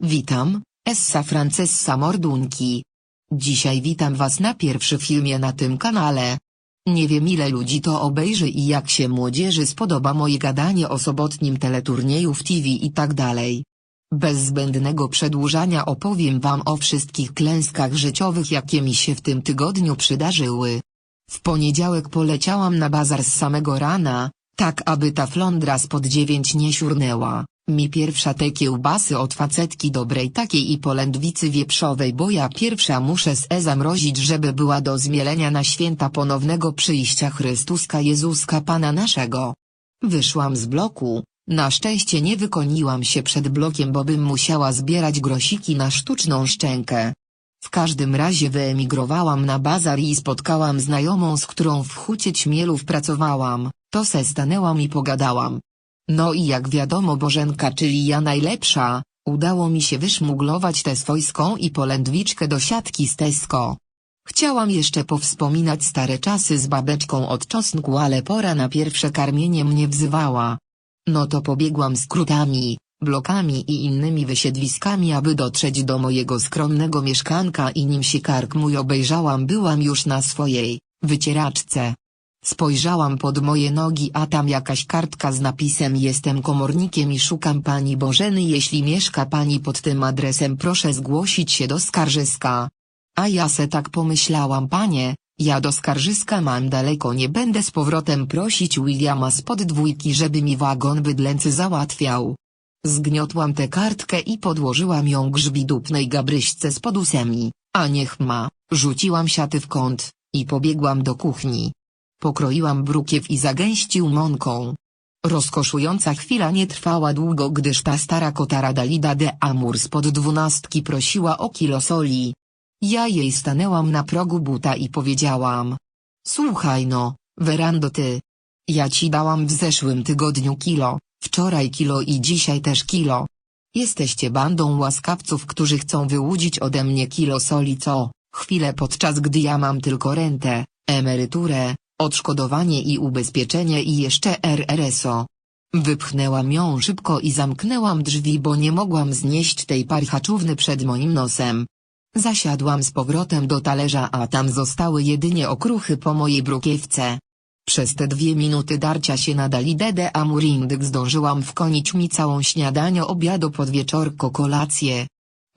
Witam, Essa Francessa Mordunki. Dzisiaj witam was na pierwszy filmie na tym kanale. Nie wiem ile ludzi to obejrzy i jak się młodzieży spodoba moje gadanie o sobotnim teleturnieju w TV i tak dalej. Bez zbędnego przedłużania opowiem wam o wszystkich klęskach życiowych jakie mi się w tym tygodniu przydarzyły. W poniedziałek poleciałam na bazar z samego rana, tak aby ta flądra spod dziewięć nie siurnęła. Mi pierwsza te kiełbasy od facetki dobrej takiej i polędwicy wieprzowej bo ja pierwsza muszę se zamrozić żeby była do zmielenia na święta ponownego przyjścia Chrystuska Jezuska Pana naszego. Wyszłam z bloku, na szczęście nie wykoniłam się przed blokiem bo bym musiała zbierać grosiki na sztuczną szczękę. W każdym razie wyemigrowałam na bazar i spotkałam znajomą z którą w hucie Ćmielów pracowałam, to se stanęłam i pogadałam. No i jak wiadomo Bożenka czyli ja najlepsza, udało mi się wyszmuglować tę swojską i polędwiczkę do siatki z Tesco. Chciałam jeszcze powspominać stare czasy z babeczką od czosnku ale pora na pierwsze karmienie mnie wzywała. No to pobiegłam skrótami, blokami i innymi wysiedliskami aby dotrzeć do mojego skromnego mieszkanka i nim się kark mój obejrzałam byłam już na swojej, wycieraczce. Spojrzałam pod moje nogi a tam jakaś kartka z napisem jestem komornikiem i szukam pani Bożeny jeśli mieszka pani pod tym adresem proszę zgłosić się do skarżyska. A ja se tak pomyślałam panie, ja do skarżyska mam daleko nie będę z powrotem prosić Williama spod dwójki żeby mi wagon bydlęcy załatwiał. Zgniotłam tę kartkę i podłożyłam ją grzbidupnej gabryśce z podusemi, a niech ma, rzuciłam siaty w kąt, i pobiegłam do kuchni. Pokroiłam brukiew i zagęścił mąką. Rozkoszująca chwila nie trwała długo gdyż ta stara kotara Dalida de Amur spod dwunastki prosiła o kilo soli. Ja jej stanęłam na progu buta i powiedziałam. Słuchaj no, werando ty. Ja ci dałam w zeszłym tygodniu kilo, wczoraj kilo i dzisiaj też kilo. Jesteście bandą łaskawców którzy chcą wyłudzić ode mnie kilo soli co, chwilę podczas gdy ja mam tylko rentę, emeryturę, odszkodowanie i ubezpieczenie i jeszcze RRSO. Wypchnęłam ją szybko i zamknęłam drzwi bo nie mogłam znieść tej parchaczówny przed moim nosem. Zasiadłam z powrotem do talerza a tam zostały jedynie okruchy po mojej brukiewce. Przez te dwie minuty darcia się na Dalidedę Amurindyk zdążyłam wkonić mi całą śniadanie obiadu podwieczorko kolację.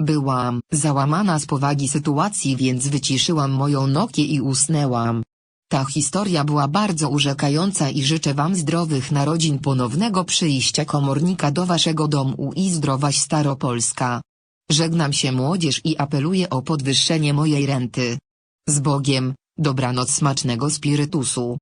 Byłam załamana z powagi sytuacji więc wyciszyłam moją Nokię i usnęłam. Ta historia była bardzo urzekająca i życzę wam zdrowych narodzin ponownego przyjścia komornika do waszego domu i zdrowaś Staropolska. Żegnam się młodzież i apeluję o podwyższenie mojej renty. Z Bogiem, dobranoc smacznego spirytusu.